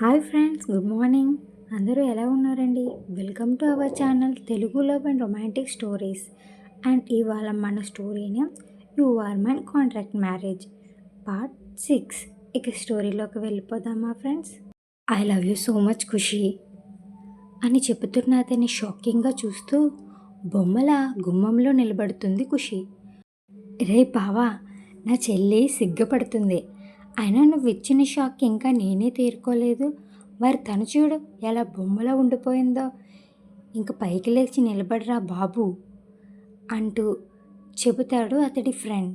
Hi friends good morning. అందరూ ఎలా ఉన్నారండి? Welcome to our channel Telugu love and romantic stories. And ఇవాళ మన స్టోరీని you are my contract marriage part six. ఇక స్టోరీలోకి వెళ్ళిపోదామా friends? I love you so much Khushi అని చెబుతున్న అతన్ని షాకింగ్గా చూస్తూ బొమ్మల గుమ్మంలో నిలబడుతుంది ఖుషి. రే బావా నా చెల్లి సిగ్గుపడుతుంది. అయినా నువ్వు ఇచ్చిన షాక్ ఇంకా నేనే తీరుకోలేదు. మరి తను చూడు ఎలా బొమ్మలో ఉండిపోయిందో. ఇంక పైకి లేచి నిలబడరా బాబు అంటూ చెబుతాడు అతడి ఫ్రెండ్.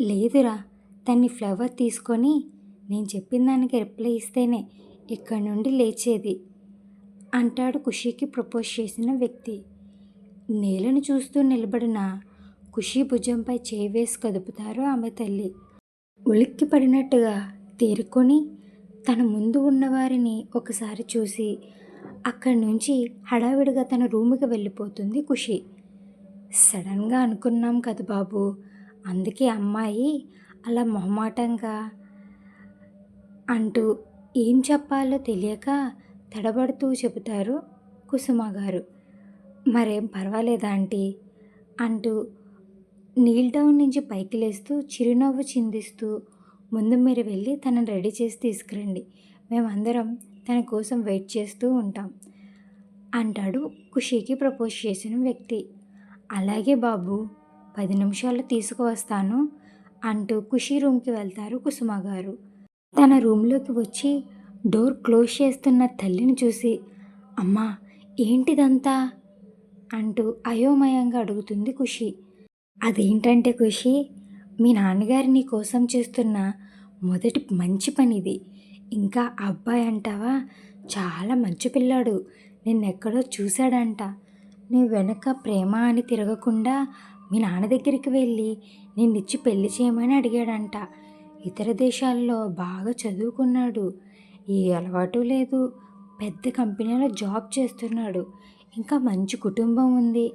లేదురా తన్ని ఫ్లవర్ తీసుకొని నేను చెప్పిన దానికి రిప్లై ఇస్తేనే ఇక్కడ నుండి లేచేది అంటాడు ఖుషీకి ప్రపోజ్ చేసిన వ్యక్తి. నేలను చూస్తూ నిలబడిన ఖుషీ భుజంపై చేయి వేసి కదుపుతారు ఆమె తల్లి. ఉలిక్కి పడినట్టుగా తేరుకొని తన ముందు ఉన్నవారిని ఒకసారి చూసి అక్కడి నుంచి హడావిడిగా తన రూముకి వెళ్ళిపోతుంది ఖుషి. సడన్గా అనుకున్నాం కదా బాబు. అందుకే అమ్మాయి అలా మొహమాటంగా అంటూ ఏం చెప్పాలో తెలియక తడబడుతూ చెబుతారు కుసుమ గారు మరేం పర్వాలేదా ఆంటీ? అంటూ నీల్ డౌన్ నుంచి పైకి లేస్తూ చిరునవ్వు చిందిస్తూ ముందు మీరు వెళ్ళి తనని రెడీ చేసి తీసుకురండి. మేమందరం తన కోసం వెయిట్ చేస్తూ ఉంటాం అంటాడు ఖుషీకి ప్రపోజ్ చేసిన వ్యక్తి. అలాగే బాబు పది నిమిషాల్లో తీసుకువస్తాను అంటూ ఖుషీ రూమ్కి వెళ్తారు కుసుమ గారు. తన రూమ్లోకి వచ్చి డోర్ క్లోజ్ చేస్తున్న తల్లిని చూసి అమ్మా ఏంటిదంతా? అంటూ అయోమయంగా అడుగుతుంది ఖుషి. అదేంటంటే ఖుషి మీ నాన్నగారు నీ కోసం చేస్తున్న మొదటి మంచి పనిది. ఇంకా అబ్బాయి అంటావా? చాలా మంచి పిల్లాడు. నిన్నెక్కడో చూశాడంట. నీ వెనక ప్రేమ అని తిరగకుండా మీ నాన్న దగ్గరికి వెళ్ళి నిన్నిచ్చి పెళ్ళి చేయమని అడిగాడంట. ఇతర దేశాల్లో బాగా చదువుకున్నాడు. ఏ అలవాటు లేదు. పెద్ద కంపెనీలో జాబ్ చేస్తున్నాడు. ఇంకా మంచి కుటుంబం ఉంది.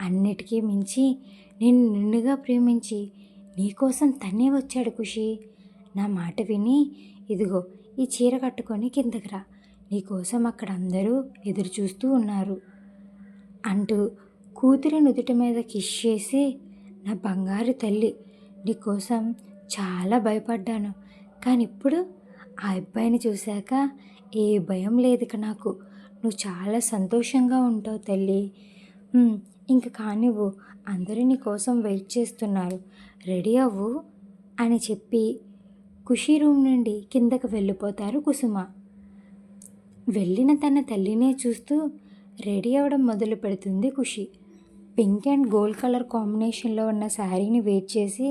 అన్నిటికీ మించి నేను నిన్నుగా ప్రేమించి నీకోసం తనే వచ్చాడు ఖుషి. నా మాట విని ఇదిగో ఈ చీర కట్టుకొని కిందకి రా. నీకోసం అక్కడ అందరూ ఎదురు చూస్తూ ఉన్నారు. అంటూ కూతురి నుదుటి మీద కిష్ చేసి నా బంగారు తల్లి నీకోసం చాలా భయపడ్డాను. కానీ ఇప్పుడు ఆ అబ్బాయిని చూశాక ఏ భయం లేదు నాకు. నువ్వు చాలా సంతోషంగా ఉంటావు తల్లి. ఇంక కానివ్వు అందరూ నీ కోసం వెయిట్ చేస్తున్నారు. రెడీ అవ్వు అని చెప్పి ఖుషి రూమ్ నుండి కిందకు వెళ్ళిపోతారు కుసుమ. వెళ్ళిన తన తల్లినే చూస్తూ రెడీ అవ్వడం మొదలు పెడుతుంది Khushi. Pink and gold colour కాంబినేషన్లో ఉన్న శారీని వెయిట్ చేసి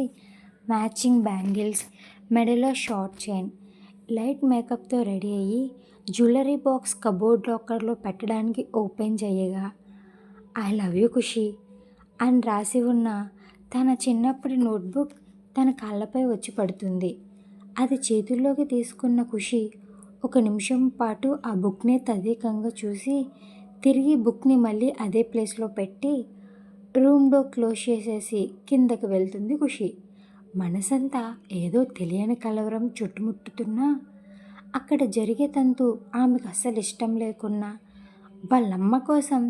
మ్యాచింగ్ బ్యాంగిల్స్ మెడలో షార్ట్ చైన్ లైట్ మేకప్తో రెడీ అయ్యి జ్యువెలరీ బాక్స్ కబోర్డ్ లాకర్లో పెట్టడానికి ఓపెన్ చేయగా ఐ లవ్ యూ ఖుషి అని రాసి ఉన్న తన చిన్నప్పటి నోట్బుక్ తన కాళ్ళపై వచ్చి పడుతుంది. అది చేతుల్లోకి తీసుకున్న ఖుషి ఒక నిమిషం పాటు ఆ బుక్నే తదేకంగా చూసి తిరిగి బుక్ని మళ్ళీ అదే ప్లేస్లో పెట్టి రూమ్ డోర్ క్లోజ్ చేసేసి కిందకి వెళ్తుంది ఖుషి. మనసంతా ఏదో తెలియని కలవరం చుట్టుముట్టుతున్నా అక్కడ జరిగే తంతు ఆమెకు అస్సలు ఇష్టం లేకున్నా వాళ్ళమ్మ కోసం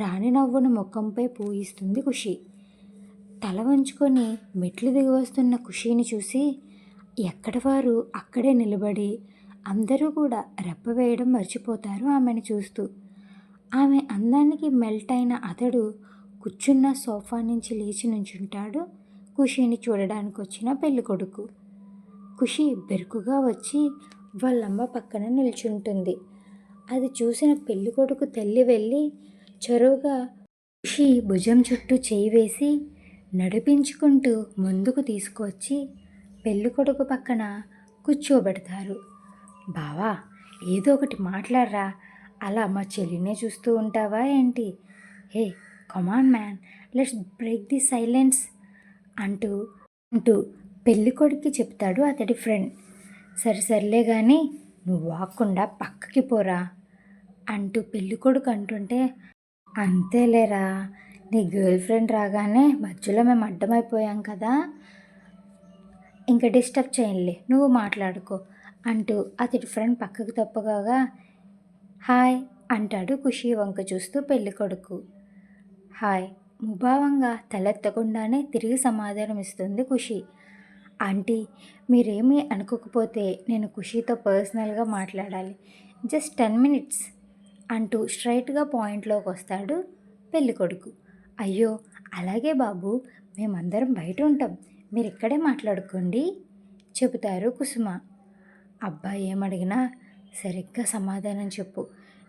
రాణి నవ్వును ముఖంపై పూయిస్తుంది ఖుషి. తల వంచుకొని మెట్లు దిగి వస్తున్న ఖుషీని చూసి ఎక్కడ వారు అక్కడే నిలబడి అందరూ కూడా రెప్పవేయడం మర్చిపోతారు ఆమెను చూస్తూ. ఆమె అందానికి మెల్ట్ అయిన అతడు కూర్చున్న సోఫా నుంచి లేచి నుంచుంటాడు ఖుషీని చూడడానికి వచ్చిన పెళ్ళి కొడుకు ఖుషి బెరుకుగా వచ్చి వాళ్ళమ్మ పక్కన నిల్చుంటుంది. అది చూసిన పెళ్ళి కొడుకు తల్లి వెళ్ళి చొరవగా ఖుషి భుజం చుట్టూ చేయి వేసి నడిపించుకుంటూ ముందుకు తీసుకువచ్చి పెళ్ళికొడుకు పక్కన కూర్చోబెడతారు. బావా ఏదో ఒకటి మాట్లాడరా. అలా మా చెల్లినే చూస్తూ ఉంటావా ఏంటి? Hey come on man let's break the silence అంటూ అంటూ పెళ్ళి కొడుక్కి చెప్తాడు అతడి ఫ్రెండ్ సరే సర్లే కానీ నువ్వు వాక్కుండా పక్కకి పోరా. అంటూ పెళ్ళికొడుకు అంటుంటే అంతేలేరా నీ గర్ల్ ఫ్రెండ్ రాగానే మధ్యలో మేము అడ్డమైపోయాం కదా. ఇంకా డిస్టర్బ్ చేయండి నువ్వు మాట్లాడుకో అంటూ అతడి ఫ్రెండ్ పక్కకు తప్పగా హాయ్ అంటాడు ఖుషి వంక చూస్తూ పెళ్ళి కొడుకు. హాయ్ ముభావంగా తలెత్తకుండానే తిరిగి సమాధానం ఇస్తుంది ఖుషి. ఆంటీ మీరేమీ అనుకోకపోతే నేను ఖుషితో పర్సనల్గా మాట్లాడాలి. Just ten minutes. అంటూ స్ట్రైట్గా పాయింట్లోకి వస్తాడు పెళ్ళికొడుకు అయ్యో అలాగే బాబు మేమందరం బయట ఉంటాం. మీరు ఇక్కడే మాట్లాడుకోండి చెబుతారు కుసుమ. అబ్బాయి ఏమడిగినా సరిగ్గా సమాధానం చెప్పు.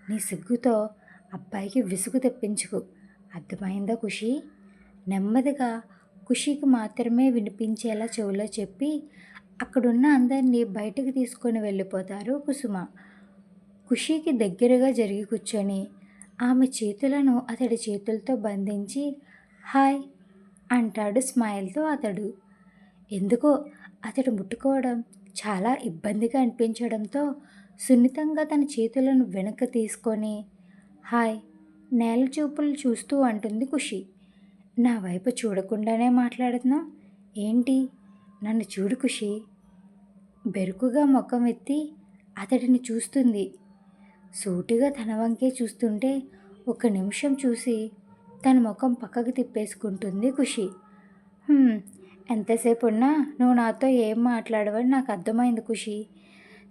నీ సిగ్గుతో అబ్బాయికి విసుగు తెప్పించుకు. అర్థమైందా ఖుషి? నెమ్మదిగా ఖుషికి మాత్రమే వినిపించేలా చెవిలో చెప్పి అక్కడున్న అందరినీ బయటకు తీసుకొని వెళ్ళిపోతారు కుసుమ. ఖుషికి దగ్గరగా జరిగి కూర్చొని ఆమె చేతులను అతడి చేతులతో బంధించి హాయ్ అంటాడు స్మైల్తో అతడు. ఎందుకో అతడు ముట్టుకోవడం చాలా ఇబ్బందిగా అనిపించడంతో సున్నితంగా తన చేతులను వెనక్కి తీసుకొని హాయ్ నేల చూపులు చూస్తూ అంటుంది ఖుషి. నా వైపు చూడకుండానే మాట్లాడుతున్నాం ఏంటి? నన్ను చూడు ఖుషి. బెరుకుగా ముఖం ఎత్తి అతడిని చూస్తుంది సూటిగా తన వంకే చూస్తుంటే ఒక నిమిషం చూసి తన ముఖం పక్కకు తిప్పేసుకుంటుంది ఖుషి. ఎంతసేపు ఉన్నా నువ్వు నాతో ఏం మాట్లాడవని నాకు అర్థమైంది ఖుషి.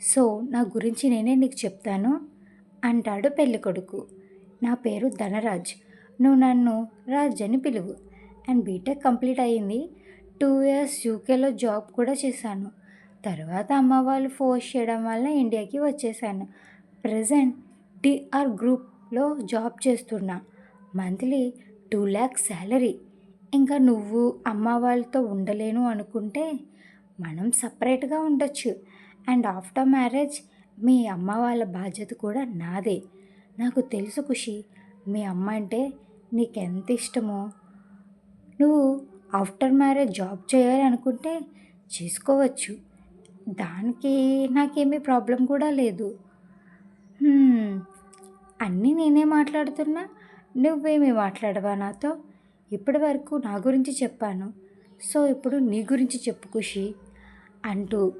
సో నా గురించి నేనే నీకు చెప్తాను అంటాడు పెళ్ళికొడుకు నా పేరు ధనరాజ్. నువ్వు నన్ను రాజ్ అని పిలువు. అండ్ బీటెక్ కంప్లీట్ అయ్యింది. టూ ఇయర్స్ యూకేలో జాబ్ కూడా చేశాను. తర్వాత అమ్మ వాళ్ళు ఫోర్స్ చేయడం వల్ల ఇండియాకి వచ్చేసాను ప్రజెంట్ డిఆర్ గ్రూప్లో జాబ్ చేస్తున్నా. Monthly two lakhs salary. ఇంకా నువ్వు అమ్మ వాళ్ళతో ఉండలేను అనుకుంటే మనం సపరేట్గా ఉండొచ్చు. అండ్ ఆఫ్టర్ మ్యారేజ్ మీ అమ్మ వాళ్ళ బాధ్యత కూడా నాదే. నాకు తెలుసు ఖుషి మీ అమ్మ అంటే నీకెంత ఇష్టమో. నువ్వు ఆఫ్టర్ మ్యారేజ్ జాబ్ చేయాలి అనుకుంటే చేసుకోవచ్చు. దానికి నాకేమీ ప్రాబ్లం కూడా లేదు. అన్నీ నేనే మాట్లాడుతున్నా. నువ్వేమీ మాట్లాడవా నాతో? ఇప్పటి వరకు నా గురించి చెప్పాను. సో ఇప్పుడు నీ గురించి చెప్పు ఖుషి అంటూ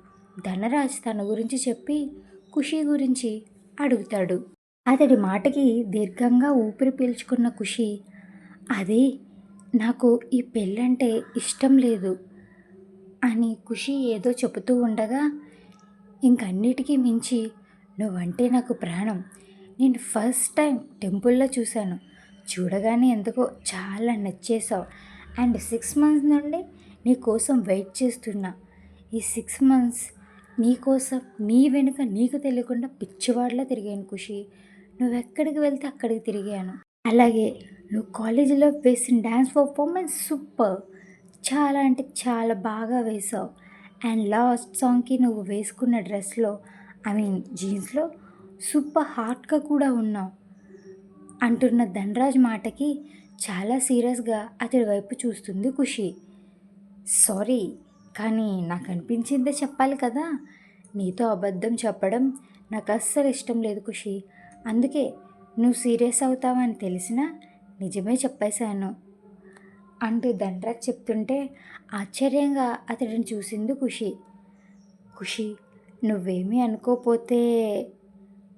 ధనరాజ్ తన గురించి చెప్పి ఖుషి గురించి అడుగుతాడు. అతడి మాటకి దీర్ఘంగా ఊపిరి పీల్చుకున్న ఖుషి అది నాకు ఈ పెళ్ళంటే ఇష్టం లేదు అని ఖుషి ఏదో చెబుతూ ఉండగా ఇంకన్నిటికీ మించి నువ్వంటే నాకు ప్రాణం. నేను ఫస్ట్ టైం టెంపుల్లో చూశాను. చూడగానే ఎందుకో చాలా నచ్చేసావు అండ్ సిక్స్ మంత్స్ నుండి నీ కోసం వెయిట్ చేస్తున్నా. ఈ సిక్స్ మంత్స్ నీ కోసం నీ వెనుక నీకు తెలియకుండా పిచ్చివాడలా తిరిగాను ఖుషి. నువ్వు ఎక్కడికి వెళ్తే అక్కడికి తిరిగాను. అలాగే నువ్వు కాలేజీలో వేసిన డ్యాన్స్ పర్ఫార్మెన్స్ సూపర్. చాలా అంటే చాలా బాగా వేసావు అండ్ లాస్ట్ సాంగ్కి నువ్వు వేసుకున్న డ్రెస్లో ఐ మీన్ జీన్స్లో సూపర్ హాట్గా కూడా ఉన్నావు అంటున్న ధనరాజ్ మాటకి చాలా సీరియస్గా అతడి వైపు చూస్తుంది ఖుషి. సారీ కానీ నాకు అనిపించిందే చెప్పాలి కదా. నీతో అబద్ధం చెప్పడం నాకు అస్సలు ఇష్టం లేదు ఖుషి. అందుకే నువ్వు సీరియస్ అవుతావని తెలిసినా నిజమే చెప్పేశాను. అంటూ ధనరాజ్ చెప్తుంటే ఆశ్చర్యంగా అతడిని చూసింది ఖుషి. ఖుషి నువ్వేమీ అనుకోపోతే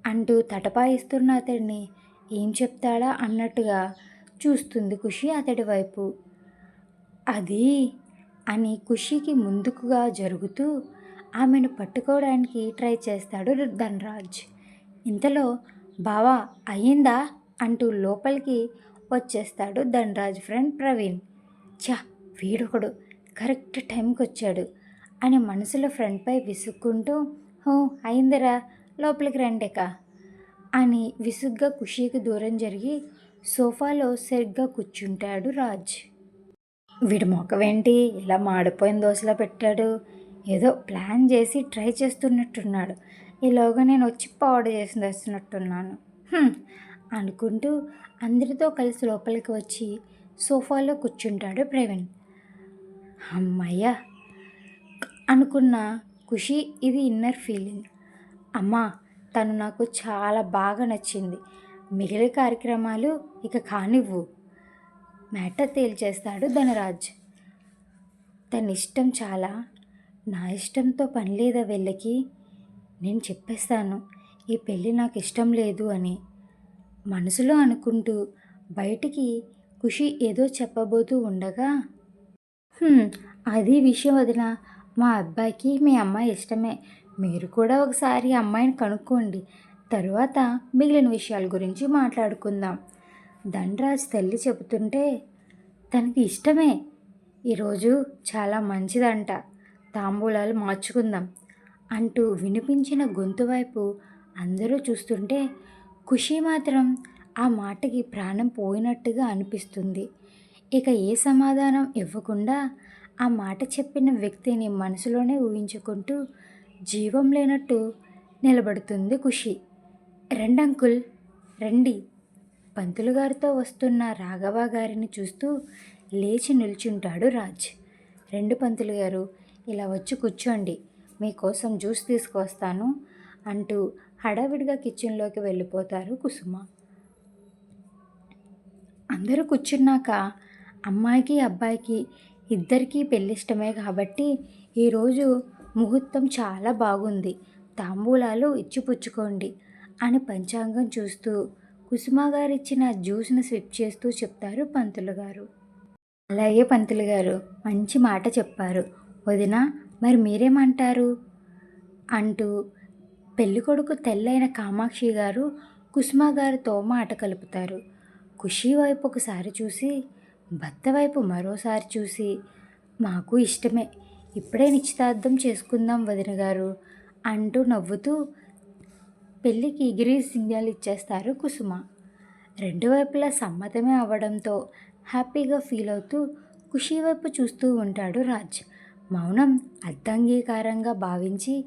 అంటూ తటపాయిస్తున్న అతడిని ఏం చెప్తాడా అన్నట్టుగా చూస్తుంది ఖుషి అతడి వైపు. అది అని ఖుషికి ముందుకుగా జరుగుతూ ఆమెను పట్టుకోవడానికి ట్రై చేస్తాడు ధనరాజ్. ఇంతలో బావా అయ్యిందా? అంటూ లోపలికి వచ్చేస్తాడు ధనరాజ్ ఫ్రెండ్ ప్రవీణ్. చా వీడొకడు. కరెక్ట్ టైంకి వచ్చాడు అని మనసులో ఫ్రెండ్పై విసుక్కుంటూ హో అయిందిరా లోపలికి రండిక అని విసుగ్గా ఖుషీకి దూరం జరిగి సోఫాలో సరిగ్గా కూర్చుంటాడు రాజ్. వీడి మొక్కవేంటి ఇలా మాడిపోయిన దోశలా పెట్టాడు. ఏదో ప్లాన్ చేసి ట్రై చేస్తున్నట్టున్నాడు. ఈలోగా నేను వచ్చి పౌడర్ చేసి తెస్తున్నట్టున్నాను. అనుకుంటూ అందరితో కలిసి లోపలికి వచ్చి సోఫాలో కూర్చుంటాడు ప్రవీణ్. అమ్మయ్య అనుకున్న ఖుషి ఇది ఇన్నర్ ఫీలింగ్. అమ్మా తను నాకు చాలా బాగా నచ్చింది. మిగిలిన కార్యక్రమాలు ఇక కానివ్వు. మ్యాటర్ తేల్చేస్తాడు ధనరాజ్. తన ఇష్టం చాలా. నా ఇష్టంతో పని లేదా వెళ్ళకి? నేను చెప్పేస్తాను. ఈ పెళ్ళి నాకు ఇష్టం లేదు అని. మనసులో అనుకుంటూ బయటికి ఖుషి ఏదో చెప్పబోతూ ఉండగా అది విషయం వదిన. మా అబ్బాయికి మీ అమ్మాయి ఇష్టమే. మీరు కూడా ఒకసారి అమ్మాయిని కనుక్కోండి. తరువాత మిగిలిన విషయాల గురించి మాట్లాడుకుందాం. ధనరాజ్ తల్లి చెబుతుంటే తనకి ఇష్టమే. ఈరోజు చాలా మంచిదంట. తాంబూలాలు మార్చుకుందాం అంటూ వినిపించిన గొంతు వైపు అందరూ చూస్తుంటే ఖుషి మాత్రం ఆ మాటకి ప్రాణం పోయినట్టుగా అనిపిస్తుంది. ఇక ఏ సమాధానం ఇవ్వకుండా ఆ మాట చెప్పిన వ్యక్తిని మనసులోనే ఊహించుకుంటూ జీవం లేనట్టు నిలబడుతుంది ఖుషి. రండి అంకుల్ రండి పంతులు గారితో వస్తున్న రాఘవ గారిని చూస్తూ లేచి నిల్చుంటాడు రాజ్. రెండు పంతులు గారు ఇలా వచ్చి కూర్చోండి. మీకోసం జ్యూస్ తీసుకొస్తాను అంటూ హడావిడిగా కిచెన్లోకి వెళ్ళిపోతారు కుసుమ. అందరూ కూర్చున్నాక అమ్మాయికి అబ్బాయికి ఇద్దరికీ పెళ్ళిష్టమే కాబట్టి ఈరోజు ముహూర్తం చాలా బాగుంది. తాంబూలాలు ఇచ్చిపుచ్చుకోండి అని పంచాంగం చూస్తూ కుసుమ గారు ఇచ్చిన జ్యూస్ను స్విప్ చేస్తూ చెప్తారు పంతులు గారు. అలాగే పంతులు గారు మంచి మాట చెప్పారు. వదిన మరి మీరేమంటారు? అంటూ పెళ్ళికొడుకు తెల్లైన కామాక్షి గారు కుసుమ గారితో మాట కలుపుతారు. ఖుషి వైపు ఒకసారి చూసి భర్త వైపు మరోసారి చూసి మాకు ఇష్టమే. ఇప్పుడే నిశ్చితార్థం చేసుకుందాం వదిన గారు అంటూ నవ్వుతూ పెళ్ళికి ఎగిరి సిగ్నల్ ఇచ్చేస్తారు కుసుమ. రెండు వైపులా సమ్మతమే అవ్వడంతో హ్యాపీగా ఫీల్ అవుతూ ఖుషి వైపు చూస్తూ ఉంటాడు రాజ్. మౌనం అర్థంగీకారంగా భావించి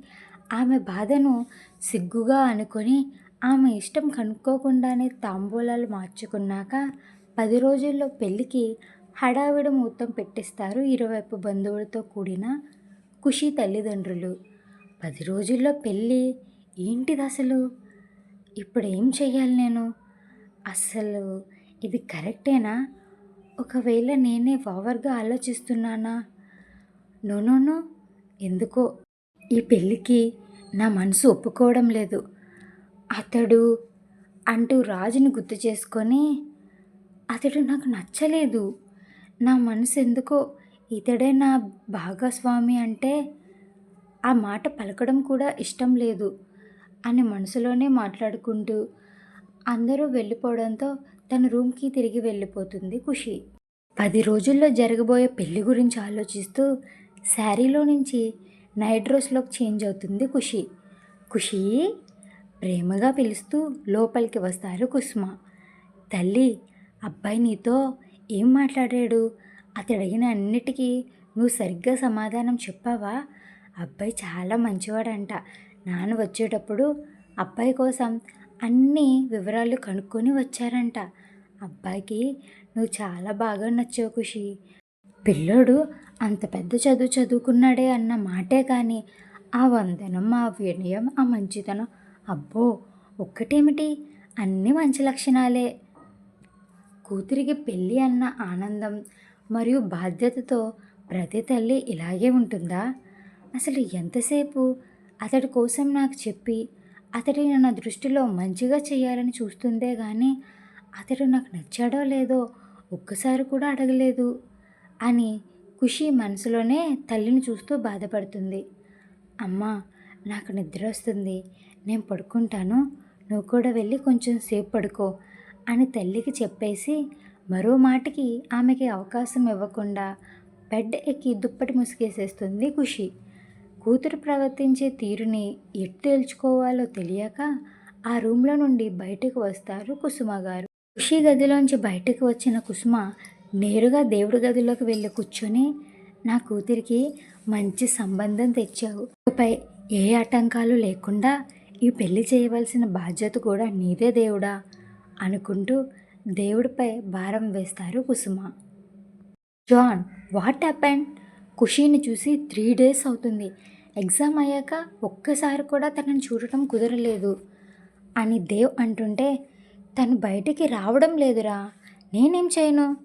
ఆమె బాధను సిగ్గుగా అనుకొని ఆమె ఇష్టం కనుక్కోకుండానే తాంబూలాలు మార్చుకున్నాక పది రోజుల్లో పెళ్ళికి హడావిడి ముహూర్తం పెట్టిస్తారు ఇరువైపు బంధువులతో కూడిన ఖుషి తల్లిదండ్రులు. పది రోజుల్లో పెళ్ళి ఏంటిది అసలు? ఇప్పుడు ఏం చెయ్యాలి నేను? అసలు ఇది కరెక్టేనా? ఒకవేళ నేనే ఓవర్గా ఆలోచిస్తున్నానా? No no no. ఎందుకో ఈ పెళ్ళికి నా మనసు ఒప్పుకోవడం లేదు. అతడు అంటూ రాజుని గుర్తు చేసుకొని అతడు నాకు నచ్చలేదు. నా మనసు ఎందుకో ఇతడే నా భాగస్వామి అంటే ఆ మాట పలకడం కూడా ఇష్టం లేదు అని మనసులోనే మాట్లాడుకుంటూ అందరూ వెళ్ళిపోవడంతో తన రూమ్కి తిరిగి వెళ్ళిపోతుంది ఖుషి. పది రోజుల్లో జరగబోయే పెళ్ళి గురించి ఆలోచిస్తూ శారీలో నుంచి నైట్ డ్రెస్లోకి చేంజ్ అవుతుంది ఖుషి. ఖుషి! ప్రేమగా పిలుస్తూ లోపలికి వస్తారు కుసుమ. తల్లి అబ్బాయి నీతో ఏం మాట్లాడాడు? అతడు అడిగిన అన్నిటికీ నువ్వు సరిగ్గా సమాధానం చెప్పావా? అబ్బాయి చాలా మంచివాడంట. నాన్న వచ్చేటప్పుడు అబ్బాయి కోసం అన్ని వివరాలు కనుక్కొని వచ్చారంట. అబ్బాయికి నువ్వు చాలా బాగా నచ్చావు ఖుషి. పిల్లోడు అంత పెద్ద చదువు చదువుకున్నాడే అన్న మాటే కానీ ఆ వందనం ఆ వినయం ఆ మంచితనం అబ్బో ఒక్కటేమిటి? అన్ని మంచి లక్షణాలే. కూతురికి పెళ్ళి అన్న ఆనందం మరియు బాధ్యతతో ప్రతి తల్లి ఇలాగే ఉంటుందా? అసలు ఎంతసేపు? అతడి కోసం నాకు చెప్పి అతడిని నా దృష్టిలో మంచిగా చేయాలని చూస్తుందే కానీ అతడు నాకు నచ్చాడో లేదో ఒక్కసారి కూడా అడగలేదు అని ఖుషి మనసులోనే తల్లిని చూస్తూ బాధపడుతుంది. అమ్మా నాకు నిద్ర వస్తుంది. నేను పడుకుంటాను. నువ్వు కూడా వెళ్ళి కొంచెం సేపు పడుకో. అని తల్లికి చెప్పేసి మరో మాటకి ఆమెకి అవకాశం ఇవ్వకుండా బెడ్ ఎక్కి దుప్పటి ముసుగేసేస్తుంది ఖుషి. కూతురు ప్రవర్తించే తీరుని ఎటు తేల్చుకోవాలో తెలియక ఆ రూమ్లో నుండి బయటకు వస్తారు కుసుమ గారు. ఖుషి గదిలోంచి బయటకు వచ్చిన కుసుమ నేరుగా దేవుడి గదిలోకి వెళ్ళి కూర్చొని నా కూతురికి మంచి సంబంధం తెచ్చావు. ఇకపై ఏ ఆటంకాలు లేకుండా ఈ పెళ్ళి చేయవలసిన బాధ్యత కూడా నీదే దేవుడా. అనుకుంటూ దేవుడిపై భారం వేస్తారు కుసుమ. జాన్ వాట్ హ్యాపెండ్ ఖుషీని చూసి త్రీ డేస్ అవుతుంది. ఎగ్జామ్ అయ్యాక ఒక్కసారి కూడా తనని చూడటం కుదరలేదు. అని దేవ్ అంటుంటే తను బయటికి రావడం లేదురా నేనేం చేయను?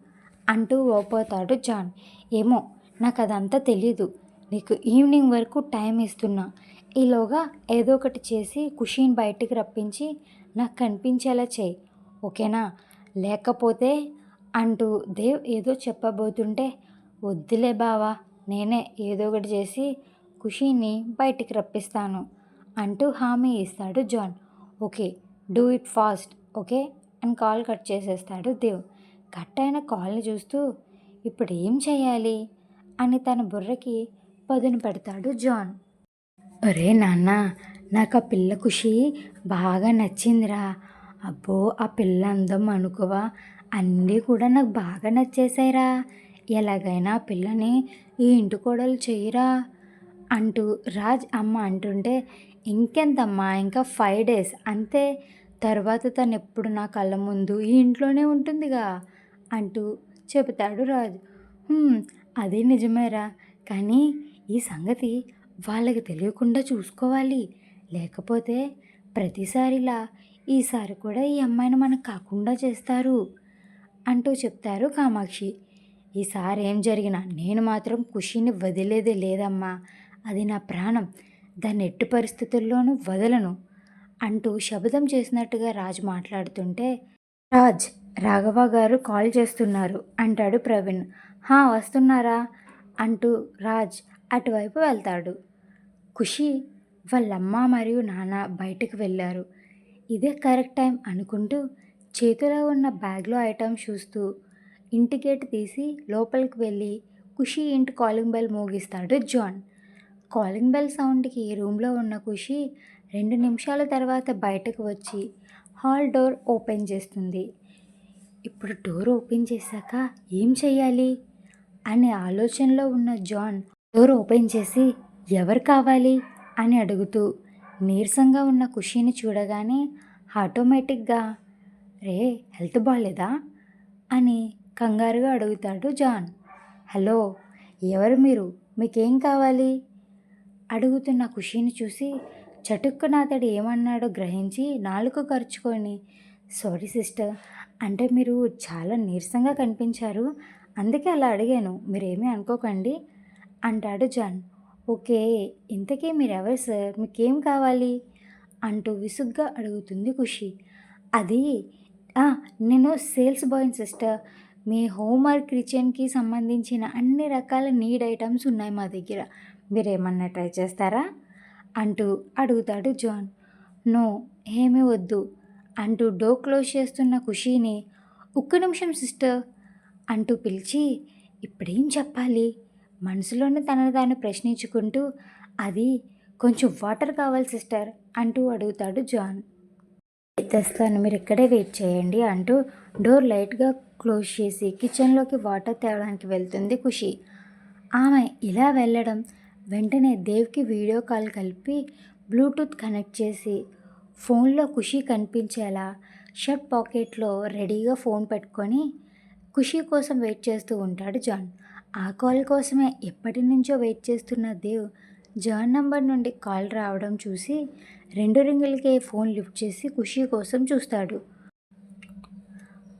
అంటూ ఓపోతాడు జాన్. ఏమో నాకు అదంతా తెలీదు. నీకు ఈవినింగ్ వరకు టైం ఇస్తున్నా. ఈలోగా ఏదో ఒకటి చేసి ఖుషీని బయటికి రప్పించి నాకు కనిపించేలా చేయి. ఓకేనా? లేకపోతే అంటూ దేవ్ ఏదో చెప్పబోతుంటే వద్దులే బావా నేనే ఏదో ఒకటి చేసి ఖుషీని బయటికి రప్పిస్తాను అంటూ హామీ ఇస్తాడు John. Okay do it fast okay? అని కాల్ కట్ చేసేస్తాడు దేవ్. కట్ అయిన కాల్ని చూస్తూ ఇప్పుడు ఏం చేయాలి? అని తన బుర్రకి పదును పెడతాడు జాన్. ఒరే నాన్న నాకు ఆ పిల్ల ఖుషి బాగా నచ్చిందిరా. అబ్బో ఆ పిల్ల అందం అనుకోవా? అన్నీ కూడా నాకు బాగా నచ్చేసాయిరా ఎలాగైనా ఆ పిల్లని ఈ ఇంటి కోడలు చేయరా? అంటూ రాజ్ అమ్మ అంటుంటే ఇంకెంతమ్మా ఇంకా ఫైవ్ డేస్ అంతే. తర్వాత తను ఎప్పుడు నా కళ్ళ ముందు ఈ ఇంట్లోనే ఉంటుందిగా అంటూ చెబుతాడు రాజు. అదే నిజమేరా. కానీ ఈ సంగతి వాళ్ళకి తెలియకుండా చూసుకోవాలి. లేకపోతే ప్రతిసారిలా ఈసారి కూడా ఈ అమ్మాయిని మనకు కాకుండా చేస్తారు అంటూ చెప్తారు కామాక్షి. ఈసారి ఏం జరిగినా నేను మాత్రం ఖుషిని వదిలేదే లేదమ్మా. అది నా ప్రాణం. దాన్ని ఎట్టి పరిస్థితుల్లోనూ వదలను అంటూ శబదం చేసినట్టుగా రాజ్ మాట్లాడుతుంటే రాజ్ రాఘవ గారు కాల్ చేస్తున్నారు అంటాడు ప్రవీణ్. హా వస్తున్నారా? అంటూ రాజ్ అటువైపు వెళ్తాడు. ఖుషి వాళ్ళమ్మ మరియు నాన్న బయటకు వెళ్ళారు. ఇదే కరెక్ట్ టైం అనుకుంటూ చేతిలో ఉన్న బ్యాగ్లో ఐటమ్ చూస్తూ ఇంటి గేట్ తీసి లోపలికి వెళ్ళి ఖుషి ఇంటి కాలింగ్ బెల్ మోగిస్తాడు జాన్. కాలింగ్ బెల్ సౌండ్కి రూమ్లో ఉన్న ఖుషి రెండు నిమిషాల తర్వాత బయటకు వచ్చి హాల్ డోర్ ఓపెన్ చేస్తుంది. ఇప్పుడు డోర్ ఓపెన్ చేశాక ఏం చేయాలి అనే ఆలోచనలో ఉన్న జాన్ డోర్ ఓపెన్ చేసి ఎవరు కావాలి? అని అడుగుతూ నీరసంగా ఉన్న ఖుషీని చూడగానే ఆటోమేటిక్గా రే హెల్త్ బాగాలేదా అని కంగారుగా అడుగుతాడు జాన్. హలో ఎవరు మీరు? మీకేం కావాలి? అడుగుతున్న ఖుషీని చూసి చటుక్కున అతడు ఏమన్నాడో గ్రహించి నాలుక ఖర్చుకొని సారీ సిస్టర్ అంటే మీరు చాలా నీరసంగా కనిపించారు. అందుకే అలా అడిగాను. మీరేమీ అనుకోకండి అంటాడు జాన్. ఓకే ఇంతకీ మీరెవరు సార్? మీకేం కావాలి? అంటూ విసుగ్గా అడుగుతుంది ఖుషి. అది నేను సేల్స్ బాయ్ సిస్టర్. మీ హోంవర్క్ కిచెన్కి సంబంధించిన అన్ని రకాల నీడ్ ఐటమ్స్ ఉన్నాయి మా దగ్గర. మీరు ఏమన్నా ట్రై చేస్తారా? అంటూ అడుగుతాడు జాన్. నో ఏమీ వద్దు అంటూ డో క్లోజ్ చేస్తున్న ఖుషీని ఒక్క నిమిషం సిస్టర్ అంటూ పిలిచి ఇప్పుడేం చెప్పాలి? మనసులోనే తనను తాను ప్రశ్నించుకుంటూ అది కొంచెం వాటర్ కావాలి సిస్టర్ అంటూ అడుగుతాడు జాన్. తెస్తాను మీరు ఇక్కడే వెయిట్ చేయండి అంటూ డోర్ లైట్గా క్లోజ్ చేసి కిచెన్లోకి వాటర్ తేవడానికి వెళ్తుంది ఖుషి. ఆమె ఇలా వెళ్ళడం వెంటనే దేవ్కి వీడియో కాల్ కలిపి బ్లూటూత్ కనెక్ట్ చేసి ఫోన్లో ఖుషి కనిపించేలా షర్ట్ పాకెట్లో రెడీగా ఫోన్ పెట్టుకొని ఖుషి కోసం వెయిట్ చేస్తూ ఉంటాడు జాన్. ఆ కాల్ కోసమే ఎప్పటి నుంచో వెయిట్ చేస్తున్న దేవ్ జాన్ నంబర్ నుండి కాల్ రావడం చూసి రెండు రింగులకే ఫోన్ లిఫ్ట్ చేసి ఖుషి కోసం చూస్తాడు.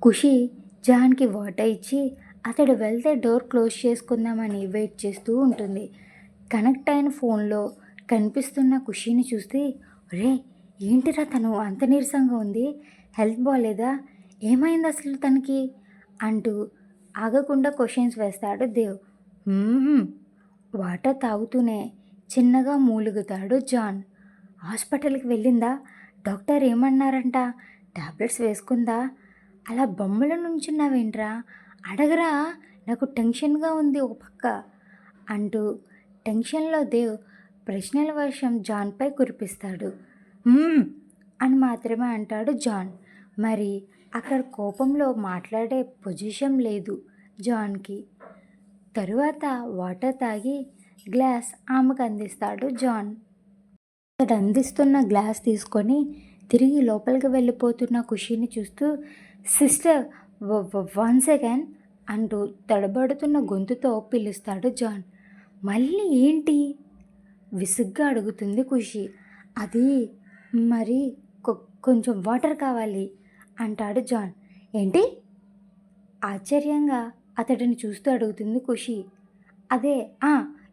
ఖుషి జాన్కి వాటర్ ఇచ్చి అతడు వెళ్తే డోర్ క్లోజ్ చేసుకుందామని వెయిట్ చేస్తూ ఉంటుంది. కనెక్ట్ అయిన ఫోన్లో కనిపిస్తున్న ఖుషిని చూస్తే రే ఏంటిరా తను? అంత నీరసంగా ఉంది. హెల్త్ బాగాలేదా ఏమైంది అసలు తనకి? అంటూ ఆగకుండా క్వశ్చన్స్ వేస్తాడు దేవ్. వాటర్ తాగుతూనే చిన్నగా మూలుగుతాడు జాన్. హాస్పిటల్కి వెళ్ళిందా? డాక్టర్ ఏమన్నారంట? టాబ్లెట్స్ వేసుకుందా? అలా బొమ్మల నుంచున్నావేంట్రా అడగరా నాకు టెన్షన్గా ఉంది ఒక పక్క అంటూ టెన్షన్లో దేవ్ ప్రశ్నల వర్షం జాన్పై కురిపిస్తాడు. అని మాత్రమే అంటాడు జాన్. మరి అక్కడ కోపంలో మాట్లాడే పొజిషన్ లేదు జాన్కి. తరువాత వాటర్ తాగి గ్లాస్ ఆమెకు అందిస్తాడు జాన్. అతడు అందిస్తున్న గ్లాస్ తీసుకొని తిరిగి లోపలికి వెళ్ళిపోతున్న ఖుషీని చూస్తూ సిస్టర్ వన్ సెకండ్ అంటూ తడబడుతున్న గొంతుతో పిలుస్తాడు జాన్. మళ్ళీ ఏంటి? విసుగ్గా అడుగుతుంది ఖుషి. అది మరి కొ- కొంచెం వాటర్ కావాలి. అంటాడు జాన్. ఏంటి? ఆశ్చర్యంగా అతడిని చూస్తూ అడుగుతుంది ఖుషి. అదే "ఆ,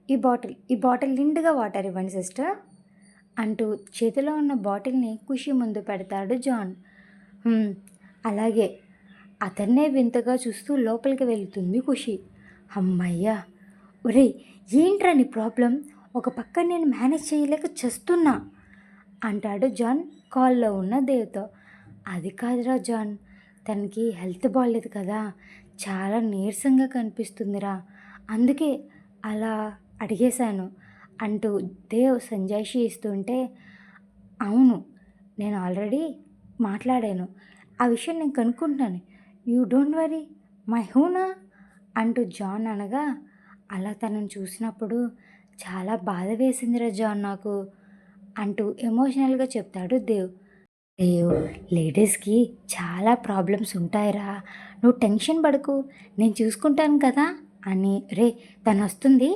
ఈ బాటిల్ ఈ బాటిల్ నిండుగా వాటర్ ఇవ్వండి సిస్టర్ అంటూ చేతిలో ఉన్న బాటిల్ని ఖుషి ముందు పెడతాడు జాన్. అలాగే అతన్నే వింతగా చూస్తూ లోపలికి వెళ్తుంది ఖుషి. అమ్మయ్యా! ఒరే ఏంట్రా నీ ప్రాబ్లం? ఒక పక్క నేను మేనేజ్ చేయలేక చేస్తున్నా అంటాడు జాన్ కాల్లో ఉన్న దేవ్తో. అది కాదురా జాన్. తనకి హెల్త్ బాగాలేదు కదా. చాలా నీరసంగా కనిపిస్తుందిరా. అందుకే అలా అడిగేశాను. అంటూ దేవ్ సంజాయిషి ఇస్తుంటే అవును నేను ఆల్రెడీ మాట్లాడాను. ఆ విషయం నేను కనుక్కుంటాను యూ డోంట్ వరీ. మై హూనా? అంటూ జాన్ అనగా అలా తనను చూసినప్పుడు చాలా బాధ వేసిందిరా జాన్ నాకు అంటూ ఎమోషనల్గా చెప్తాడు దేవ్. అయ్యో లేడీస్కి చాలా ప్రాబ్లమ్స్ ఉంటాయిరా. నువ్వు టెన్షన్ పడకు నేను చూసుకుంటాను కదా అని రే తను వస్తుంది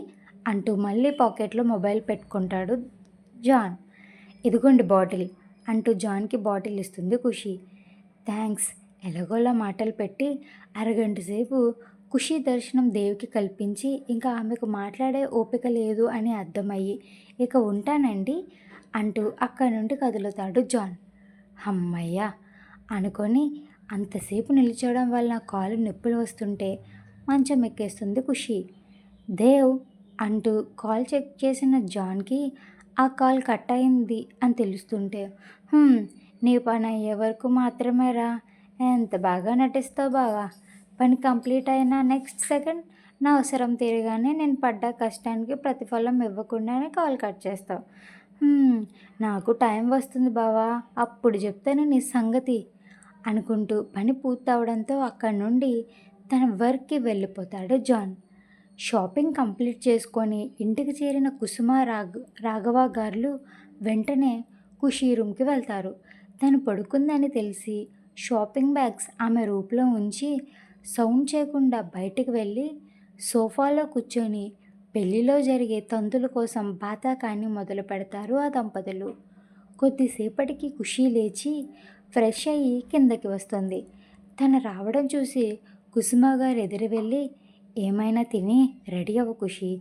అంటూ మళ్ళీ పాకెట్లో మొబైల్ పెట్టుకుంటాడు జాన్. ఇదిగోండి బాటిల్ అంటూ జాన్కి బాటిల్ ఇస్తుంది ఖుషి. థ్యాంక్స్ ఎలాగోలా మాటలు పెట్టి అరగంట సేపు ఖుషి దర్శనం దేవికి కల్పించి ఇంకా ఆమెకు మాట్లాడే ఓపిక లేదు అని అర్థమయ్యి ఇక ఉంటానండి అంటూ అక్కడి నుండి కదులుతాడు జాన్. హమ్మయ్య అనుకొని అంతసేపు నిల్చోవడం వల్ల కాలు నొప్పులు వస్తుంటే మంచం ఎక్కేస్తుంది ఖుషి. దేవ్ అంటూ కాల్ చెక్ చేసిన జాన్కి ఆ కాల్ కట్ అయింది అని తెలుస్తుంటే నీ పని అయ్యే వరకు మాత్రమే రా. ఎంత బాగా నటిస్తావు బావా. పని కంప్లీట్ అయిన నెక్స్ట్ సెకండ్ నా అవసరం తీరగానే నేను పడ్డ కష్టానికి ప్రతిఫలం ఇవ్వకుండానే కాల్ కట్ చేస్తావు. నాకు టైం వస్తుంది బావా అప్పుడు చెప్తాను నీ సంగతి అనుకుంటూ పని పూర్తవడంతో అక్కడి నుండి తన వర్క్కి వెళ్ళిపోతాడు జాన్. షాపింగ్ కంప్లీట్ చేసుకొని ఇంటికి చేరిన కుసుమ రాఘ రాఘవ గారులు వెంటనే ఖుషీ రూమ్కి వెళ్తారు. తను పడుకుందని తెలిసి షాపింగ్ బ్యాగ్స్ ఆమె రూపులో ఉంచి సౌండ్ చేయకుండా బయటికి వెళ్ళి సోఫాలో కూర్చొని పెళ్ళిలో జరిగే తంతుల కోసం బాతాకాన్ని మొదలు పెడతారు ఆ దంపతులు. కొద్దిసేపటికి ఖుషి లేచి ఫ్రెష్ అయ్యి కిందకి వస్తుంది. తను రావడం చూసి కుసుమ గారు ఎదురు వెళ్ళి ఏమైనా తిని రెడీ అవ్వ ఖుషి.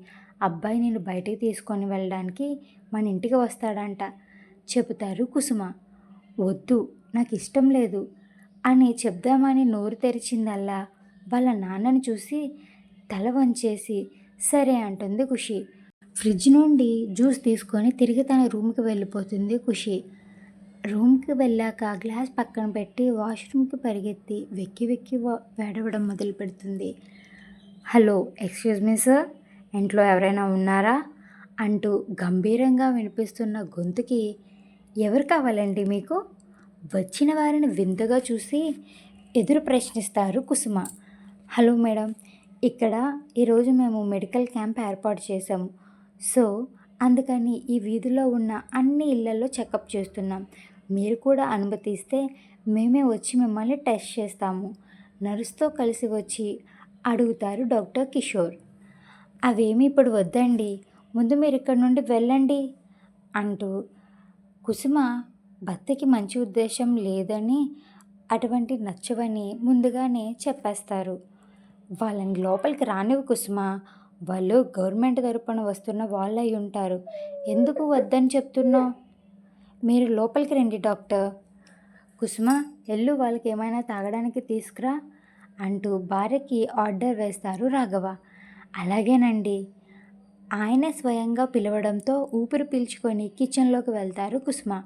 అబ్బాయి నేను బయటికి తీసుకొని వెళ్ళడానికి మన ఇంటికి వస్తాడంట చెబుతారు కుసుమ. వద్దు నాకు ఇష్టం లేదు అని చెప్దామని నోరు తెరిచిందల్లా వాళ్ళ నాన్నని చూసి తల వంచేసి సరే అంటుంది ఖుషి. ఫ్రిడ్జ్ నుండి జ్యూస్ తీసుకొని తిరిగి తన రూమ్కి వెళ్ళిపోతుంది ఖుషి. రూమ్కి వెళ్ళాక గ్లాస్ పక్కన పెట్టి వాష్రూమ్కి పరిగెత్తి వెక్కి వెక్కి వేడవడం మొదలు పెడుతుంది. హలో ఎక్స్క్యూజ్ మీ సార్ ఇంట్లో ఎవరైనా ఉన్నారా? అంటూ గంభీరంగా వినిపిస్తున్న గొంతుకి ఎవరు కావాలండి మీకు? వచ్చిన వారిని వింతగా చూసి ఎదురు ప్రశ్నిస్తారు కుసుమ. హలో మేడం ఇక్కడ ఈరోజు మేము మెడికల్ క్యాంప్ ఏర్పాటు చేసాము సో అందుకని ఈ వీధిలో ఉన్న అన్ని ఇళ్ళలో చెకప్ చేస్తున్నాం. మీరు కూడా అనుమతిస్తే మేమే వచ్చి మిమ్మల్ని టెస్ట్ చేస్తాము. నర్సుతో కలిసి వచ్చి అడుగుతారు డాక్టర్ కిషోర్. అవేమి ఇప్పుడు వద్దండి. ముందు మీరు ఇక్కడ నుండి వెళ్ళండి అంటూ కుసుమ భర్తకి మంచి ఉద్దేశం లేదని అటువంటి నచ్చవని ముందుగానే చెప్పేస్తారు. వాళ్ళని లోపలికి రానివ్వు కుసుమ. వాళ్ళు గవర్నమెంట్ తరపున వస్తున్న వాళ్ళు అయి ఉంటారు. ఎందుకు వద్దని చెప్తున్నావు? మీరు లోపలికి రండి డాక్టర్. కుసుమ ఎల్లు వాళ్ళకి ఏమైనా తాగడానికి తీసుకురా అంటూ భార్యకి ఆర్డర్ వేస్తారు రాఘవ. అలాగేనండి. ఆయనే స్వయంగా పిలవడంతో ఊపిరి పీల్చుకొని కిచెన్లోకి వెళ్తారు కుసుమ.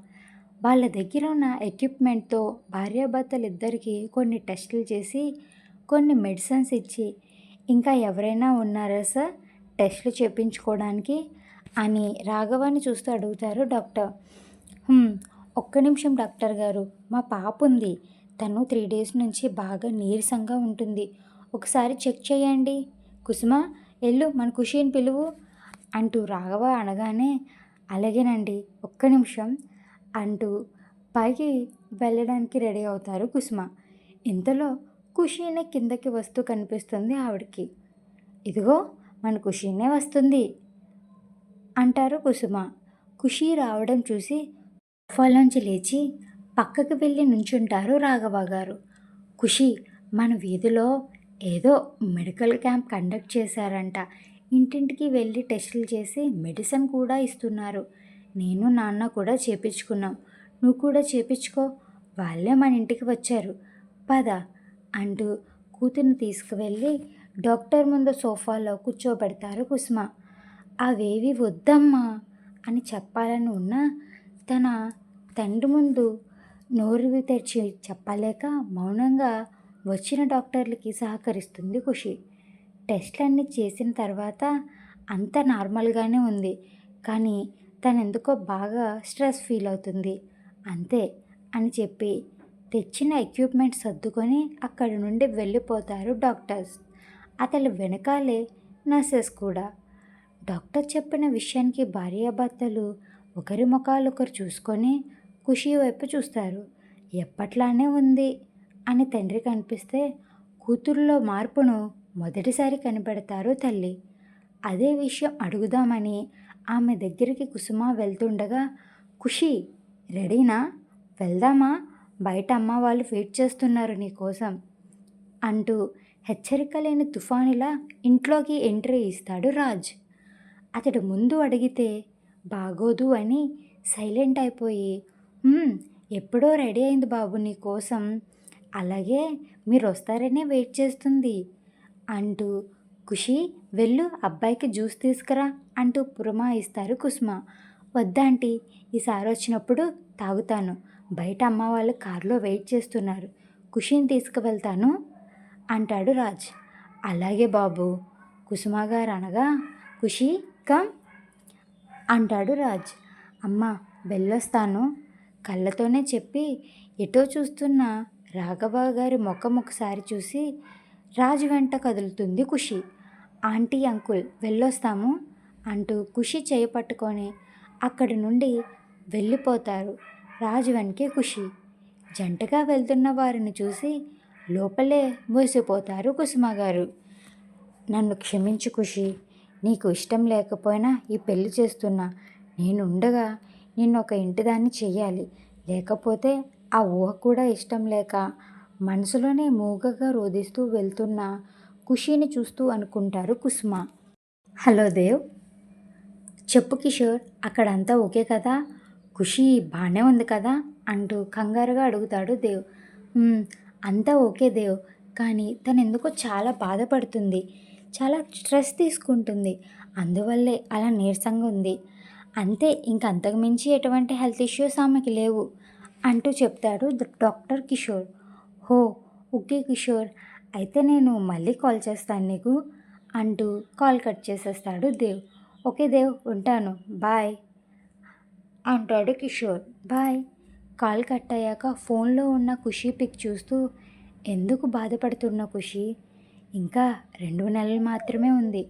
వాళ్ళ దగ్గర ఉన్న ఎక్విప్మెంట్తో భార్యాభర్తలిద్దరికీ కొన్ని టెస్టులు చేసి కొన్ని మెడిసిన్స్ ఇచ్చి ఇంకా ఎవరైనా ఉన్నారా సార్? టెస్టులు చేయించుకోవడానికి అని రాఘవాన్ని చూస్తూ అడుగుతారు డాక్టర్. ఒక్క నిమిషం డాక్టర్ గారు. మా పాప ఉంది. తను త్రీ డేస్ నుంచి బాగా నీరసంగా ఉంటుంది. ఒకసారి చెక్ చేయండి. కుసుమ ఎల్లు మన ఖుషిని పిలువు అంటూ రాఘవ అనగానే అలాగేనండి ఒక్క నిమిషం అంటూ పైకి వెళ్ళడానికి రెడీ అవుతారు కుసుమ. ఇంతలో ఖుషీనే కిందకి వస్తూ కనిపిస్తుంది ఆవిడకి. ఇదిగో మన ఖుషీనే వస్తుంది అంటారు కుసుమ. కుషి రావడం చూసి సోఫాలోంచి లేచి పక్కకి వెళ్ళి నుంచుంటారు రాఘవ గారు. ఖుషి మన వీధిలో ఏదో మెడికల్ క్యాంప్ కండక్ట్ చేశారంట. ఇంటింటికి వెళ్ళి టెస్టులు చేసి మెడిసిన్ కూడా ఇస్తున్నారు. నేను నాన్న కూడా చేపించుకున్నాం. నువ్వు కూడా చేపించుకో. వాళ్ళే మన ఇంటికి వచ్చారు. పద అంటూ కూతుర్ని తీసుకువెళ్ళి డాక్టర్ ముందు సోఫాలో కూర్చోబెడతారు కుసుమ. అవేవి వద్దమ్మా అని చెప్పాలని ఉన్నా తన తండ్రి ముందు నోరు తెరిచి చెప్పలేక మౌనంగా వచ్చిన డాక్టర్లకి సహకరిస్తుంది ఖుషి. టెస్ట్లన్నీ చేసిన తర్వాత అంత నార్మల్గానే ఉంది. కానీ తను ఎందుకో బాగా స్ట్రెస్ ఫీల్ అవుతుంది. అంతే అని చెప్పి తెచ్చిన ఎక్విప్మెంట్ సర్దుకొని అక్కడి నుండి వెళ్ళిపోతారు డాక్టర్స్. అతని వెనకాలే నర్సెస్ కూడా. డాక్టర్ చెప్పిన విషయానికి భార్యాభర్తలు ఒకరి ముఖాలు ఒకరు చూసుకొని ఖుషి వైపు చూస్తారు. ఎప్పట్లానే ఉంది అని తండ్రి కనిపిస్తే కూతురులో మార్పును మొదటిసారి కనిపెడతారు తల్లి. అదే విషయం అడుగుదామని ఆమె దగ్గరికి కుసుమ వెళ్తుండగా ఖుషి రెడీనా? వెళ్దామా? బయట అమ్మ వాళ్ళు వెయిట్ చేస్తున్నారు నీకోసం అంటూ హెచ్చరిక లేని తుఫానులా ఇంట్లోకి ఎంట్రీ ఇస్తాడు రాజ్. అతడు ముందు అడిగితే బాగోదు అని సైలెంట్ అయిపోయి ఎప్పుడో రెడీ అయింది బాబు నీ కోసం. అలాగే మీరు వస్తారనే వెయిట్ చేస్తుంది అంటూ ఖుషి వెళ్ళు అబ్బాయికి జ్యూస్ తీసుకురా అంటూ పురమాయిస్తారు కుసుమ. వద్దాంటీ ఈసారి వచ్చినప్పుడు తాగుతాను. బయట అమ్మ వాళ్ళు కారులో వెయిట్ చేస్తున్నారు. కుషిని తీసుకువెళ్తాను అంటాడు రాజ్. అలాగే బాబు కుసుమగారు అనగా కుషి కమ్ అంటాడు రాజ్. అమ్మ వెళ్ళొస్తాను. కళ్ళతోనే చెప్పి ఎటో చూస్తున్న రాఘవ గారి ముఖం ఒకసారి చూసి రాజు వెంట కదులుతుంది ఖుషి ఆంటీ అంకుల్ వెళ్ళొస్తాము అంటూ ఖుషి చేయి పట్టుకొని అక్కడి నుండి వెళ్ళిపోతారు. రాజు వెనకే ఖుషి. జంటగా వెళ్తున్న వారిని చూసి లోపలే మూసిపోతారు కుసుమ గారు నన్ను క్షమించు ఖుషి. నీకు ఇష్టం లేకపోయినా ఈ పెళ్ళి చేస్తున్నా. నేను ఉండగా నిన్ను ఒక ఇంటిదాన్ని చెయ్యాలి. లేకపోతే ఆ ఊహ కూడా ఇష్టం లేక మనసులోనే మూగగా రోధిస్తూ వెళ్తున్న ఖుషీని చూస్తూ అనుకుంటారు కుసుమ. హలో దేవ్. చెప్పు కిషోర్ అక్కడంతా ఓకే కదా? ఖుషి బాగానే ఉంది కదా అంటూ కంగారుగా అడుగుతాడు దేవ్. అంతా ఓకే దేవ్ కానీ తను ఎందుకో చాలా బాధపడుతుంది చాలా స్ట్రెస్ తీసుకుంటుంది అందువల్లే అలా నీరసంగా ఉంది. అంతే ఇంకంతకు మించి ఎటువంటి హెల్త్ ఇష్యూస్ ఆమెకి లేవు అంటూ చెప్తాడు డాక్టర్ కిషోర్. హో ఓకే కిషోర్ అయితే నేను మళ్ళీ కాల్ చేస్తాను నీకు అంటూ కాల్ కట్ చేసేస్తాడు దేవ్. ఓకే దేవ్ ఉంటాను. బాయ్. అంటాడు కిషోర్. బాయ్. కాల్ కట్ అయ్యాక ఫోన్లో ఉన్న ఖుషి పిక్ చూస్తూ ఎందుకు బాధపడుతున్న ఖుషి? ఇంకా రెండు నెలలు మాత్రమే ఉంది.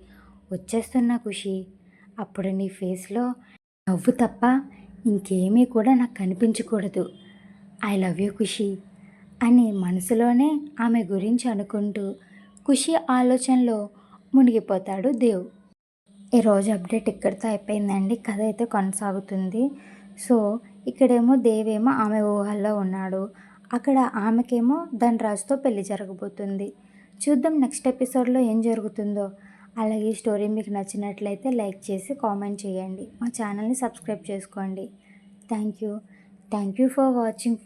వచ్చేస్తున్న ఖుషి. అప్పుడు నీ ఫేస్లో నవ్వు తప్ప ఇంకేమీ కూడా నాకు కనిపించకూడదు. ఐ లవ్ యూ ఖుషి అని మనసులోనే ఆమె గురించి అనుకుంటూ ఖుషి ఆలోచనలో మునిగిపోతాడు దేవ్. ఈరోజు అప్డేట్ ఇక్కడితో అయిపోయిందండి. కథ అయితే కొనసాగుతుంది. సో ఇక్కడేమో దేవేమో ఆమె ఊహల్లో ఉన్నాడు. అక్కడ ఆమెకేమో ధనరాజుతో పెళ్ళి జరగబోతుంది. చూద్దాం నెక్స్ట్ ఎపిసోడ్లో ఏం జరుగుతుందో. అలాగే ఈ స్టోరీ మీకు నచ్చినట్లయితే లైక్ చేసి కామెంట్ చేయండి. మా ఛానల్ని సబ్స్క్రైబ్ చేసుకోండి. Thank you. Thank you for watching.